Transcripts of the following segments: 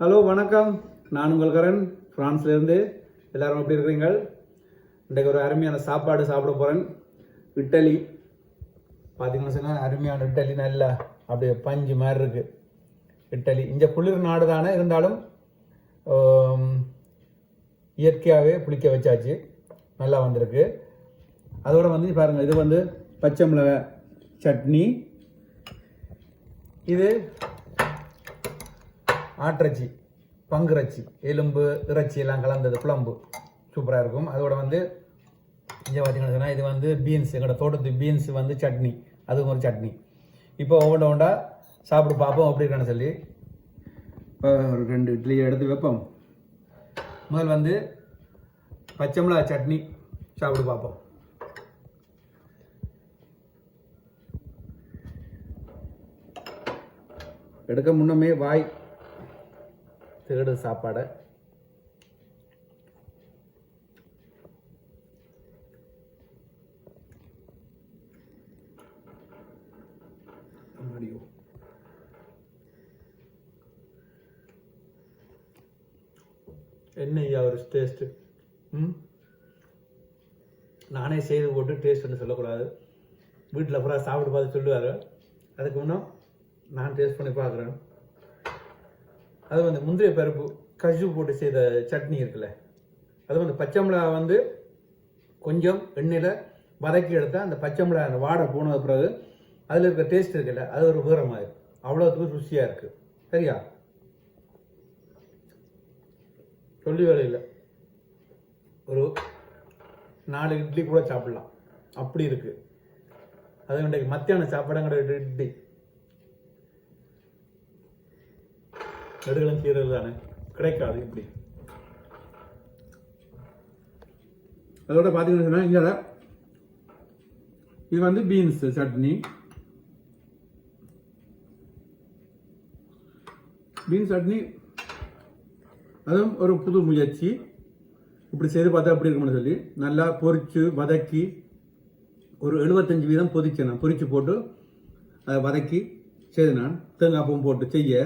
Hello வணக்கம். நான் உங்கள் கரண். ஃப்ரான்ஸ்லேருந்து எல்லாரும் எப்படி இருக்கிறீங்க? இன்றைக்கு ஒரு அருமையான சாப்பாடு சாப்பிட போகிறேன் இட்டலி. பார்த்தீங்கன்னா சொன்னால் அருமையான இட்டலி நல்லா அப்படியே பஞ்சு மாதிரி இருக்குது இட்டலி. இங்கே குளிர் நாடு தானே இருந்தாலும் இயற்கையாகவே புளிக்க வச்சாச்சு. நல்லா வந்திருக்கு. அதோட வந்து பாருங்கள் இது வந்து பச்சை மிளகாய் சட்னி. இது ஆட்டிறைச்சி பங்குறச்சி எலும்பு இறைச்சி எல்லாம் கலந்தது குழம்பு. சூப்பராக இருக்கும். அதோட வந்து இங்கே பார்த்தீங்கன்னா சொன்னா இது வந்து பீன்ஸ் எங்களோட தோட்டத்து பீன்ஸ் வந்து சட்னி. அதுவும் ஒரு சட்னி. இப்போ ஒவ்வொன்று ஒன்றா சாப்பிட்டு பார்ப்போம். அப்படி இருக்கான்னு சொல்லி. இப்போ ஒரு ரெண்டு இட்லி எடுத்து வைப்போம். முதல் வந்து பச்சை மிளகா சட்னி சாப்பிட்டு பார்ப்போம். எடுக்க முன்னமே வாய் தேடு சாப்பாடை. ஐயோ. என்ன ஐயா ஒரு டேஸ்ட்டு ம்? நானே செய்து போட்டு டேஸ்ட்னு சொல்லக்கூடாது. வீட்டில் பூரா சாப்பிட்டு பார்த்து சொல்லுவார். அதுக்கு முன்னம் நான் டேஸ்ட் பண்ணி பார்க்குறேன். அது வந்து முந்திரிய பருப்பு கஜு போட்டு செய்த சட்னி இருக்குல்ல. அது வந்து பச்சை மிளகா வந்து கொஞ்சம் எண்ணெயில் வதக்கி எடுத்தால் அந்த பச்சை மிளகா அந்த வாடை போனது பிறகு அதில் இருக்க டேஸ்ட் இருக்குல்ல அது ஒரு வேற மாதிரி அவ்வளோத்துக்கு ருசியாக இருக்குது சரியா? சொல்லி வேலை இல்லை. ஒரு நாலு இட்லி கூட சாப்பிட்லாம். அப்படி இருக்குது அது இன்றைக்கு மத்தியானம் சாப்பாடுங்கிற இட்லி. நெடுகளும் கீரல் தானே? கிடைக்காது இப்படி. அதோட பார்த்தீங்கன்னு சொன்னா இங்கே இது வந்து பீன்ஸ் சட்னி. பீன்ஸ் சட்னி. அதுவும் ஒரு புது முயற்சி. இப்படி செய்து பார்த்தா அப்படி இருக்கும்னு சொல்லி நல்லா பொரிச்சு வதக்கி ஒரு எழுபத்தஞ்சு வீதம் பொதிச்சேன் நான். பொரிச்சு போட்டு அதை வதக்கி செய்து நான். தேங்காய் பூவும் போட்டு செய்ய.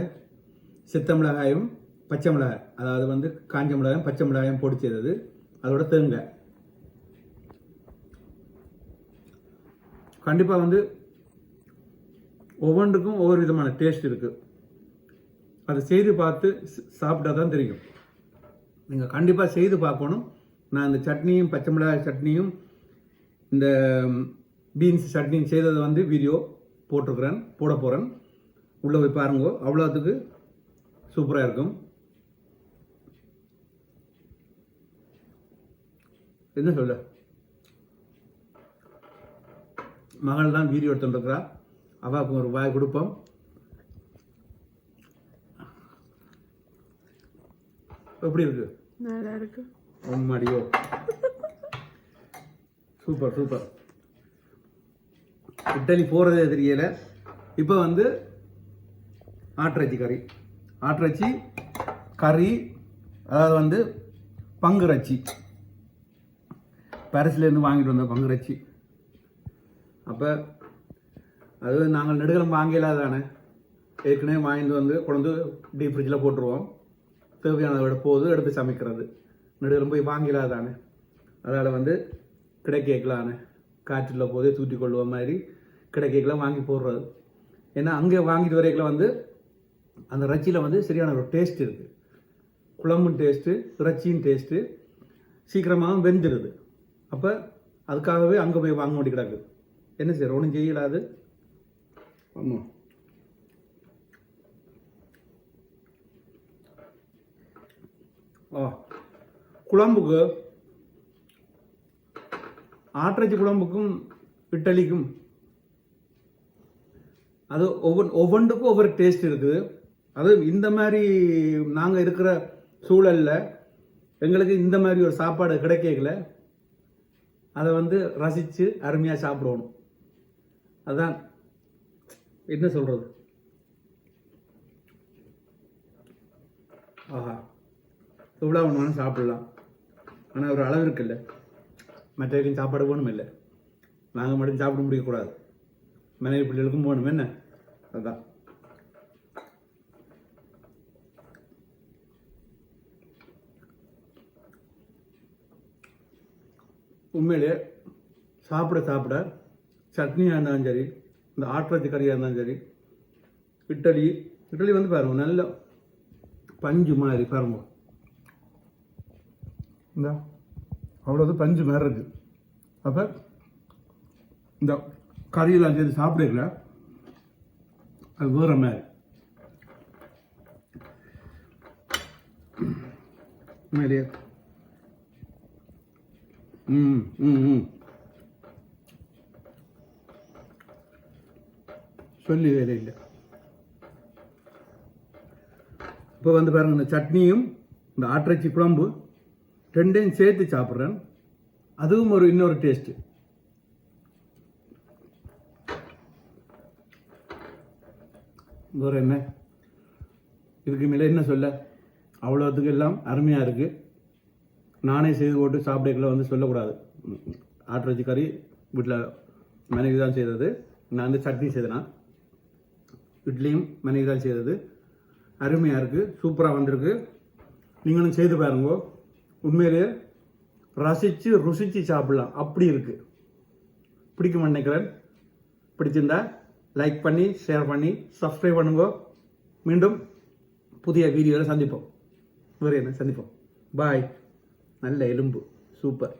சித்த மிளகாயும் பச்சை மிளகாய் அதாவது வந்து காஞ்ச மிளகாயும் பச்சை மிளகாயும் போட்டு செய்தது அதோட தேங்காய் கண்டிப்பாக வந்து ஒவ்வொன்றுக்கும் ஒவ்வொரு விதமான டேஸ்ட் இருக்குது அதை செய்து பார்த்து சாப்பிட்டா தான் தெரியும். நீங்கள் கண்டிப்பாக செய்து பார்க்கணும். நான் இந்த சட்னியும் பச்சை மிளகாய் சட்னியும் இந்த பீன்ஸ் சட்னியும் செய்ததை வந்து வீடியோ போட்டிருக்கிறேன் போட போகிறேன் உள்ளே போய் பாருங்கோ. அவ்வளோத்துக்கு சூப்பராக இருக்கும். என்ன சொல்ல? மகள் தான் வீடியோ எடுத்துட்டுருக்கிறா அவாவுக்கு ஒரு வாய் கொடுப்போம். எப்படி இருக்கு? நல்லா இருக்கு. உண்மடியோ சூப்பர் சூப்பர். இட்டலி போகிறதே தெரியல. இப்போ வந்து ஆட்டிறைச்சி கறி. ஆட்டிறைச்சி கறி அதாவது வந்து பங்குறச்சி பாரிஸ்லேருந்து வாங்கிட்டு வந்த பங்குறச்சி அப்போ அது நாங்கள் நெடுகலம் வாங்கலாது தானே. ஏற்கனவே வாங்கிட்டு வந்து கொண்டு டீப் ஃப்ரிட்ஜில் போட்டுருவோம். தேவையானதை விட போது எடுத்து சமைக்கிறது. நெடுகலம் போய் வாங்கிலாது தானே. அதனால் வந்து கிடைக்கலானே காற்றில் போதே தூட்டி கொள்ளுவ மாதிரி கிடைக்கலாம் வாங்கி போடுறது. ஏன்னா அங்கே வாங்கிட்டு வரைக்கும் வந்து அந்த இறைச்சியில் வந்து சரியான ஒரு டேஸ்ட் இருக்குது குழம்பும் டேஸ்ட்டு இறைச்சியும் டேஸ்ட்டு சீக்கிரமாகவும் வெந்துடுது அப்போ அதுக்காகவே அங்கே போய் வாங்க வேண்டி கிடக்கு. என்ன சார் ஒன்றும் செய்யலாது ஆமாம் ஆ. குழம்புக்கு ஆட்டிறைச்சி குழம்புக்கும் இட்டலிக்கும் அது ஒவ்வொரு ஒவ்வொன்றுக்கும் ஒவ்வொரு டேஸ்ட் இருக்குது. அது இந்த மாதிரி நாங்கள் இருக்கிற சூழலில் எங்களுக்கு இந்த மாதிரி ஒரு சாப்பாடு கிடைக்கல. அதை வந்து ரசித்து அருமையாக சாப்பிடணும் அதுதான் என்ன சொல்கிறது ஆஹா எவ்வளோ வேணுமாலும் சாப்பிடலாம். ஆனால் ஒரு அளவு இருக்குல்ல. மற்றவர்களும் சாப்பாடு போகணும் இல்லை. நாங்கள் மட்டும் சாப்பிட முடியக்கூடாது. மனைவி பிள்ளைகளுக்கும் போகணும். என்ன? அதான். உண்மையிலே சாப்பிட சாப்பிட சட்னியாக இருந்தாலும் சரி இந்த ஆட்டுறச்சி கறியாக இருந்தாலும் சரி இட்லி இட்லி வந்து பாருங்க நல்ல பஞ்சு மாதிரி பாருங்க. இந்த அவ்வளோது பஞ்சு மாதிரி இருக்குது அப்போ இந்த கறியெல்லாம் சேர்த்து சாப்பிடல அது வேற மாதிரி. உண்மையிலேயே ம் ம் ம். சொல்லி வேலை இல்லை. இப்போ வந்து பாருங்க இந்த சட்னியும் இந்த ஆட்டிறைச்சி குழம்பு ரெண்டையும் சேர்த்து சாப்பிட்றேன். அதுவும் ஒரு இன்னொரு டேஸ்ட்டு வேறு என்ன? இதுக்கு மேலே என்ன சொல்ல? அவ்வளோத்துக்கு எல்லாம் அருமையாக இருக்குது நானே செய்து போட்டு சாப்பிடக்குள்ள வந்து சொல்லக்கூடாது. ஆட்டு வச்சு கறி வீட்டில் மனைவி தான் செய்தது. நான் வந்து சட்னி செய்தேனா? இட்லியும் மனைவி தான் செய்தது. அருமையாக இருக்குது சூப்பராக வந்திருக்கு. நீங்களும் செய்து பாருங்க. உண்மையிலேயே ரசித்து ருசித்து சாப்பிடலாம். அப்படி இருக்குது பிடிக்கும் நினைக்கிறேன்? பிடிச்சிருந்தா லைக் பண்ணி ஷேர் பண்ணி சப்ஸ்கிரைப் பண்ணுங்க. மீண்டும் புதிய வீடியோவில் சந்திப்போம். வேறு என்ன? சந்திப்போம். பாய் நல்ல எலும்பு சூப்பர்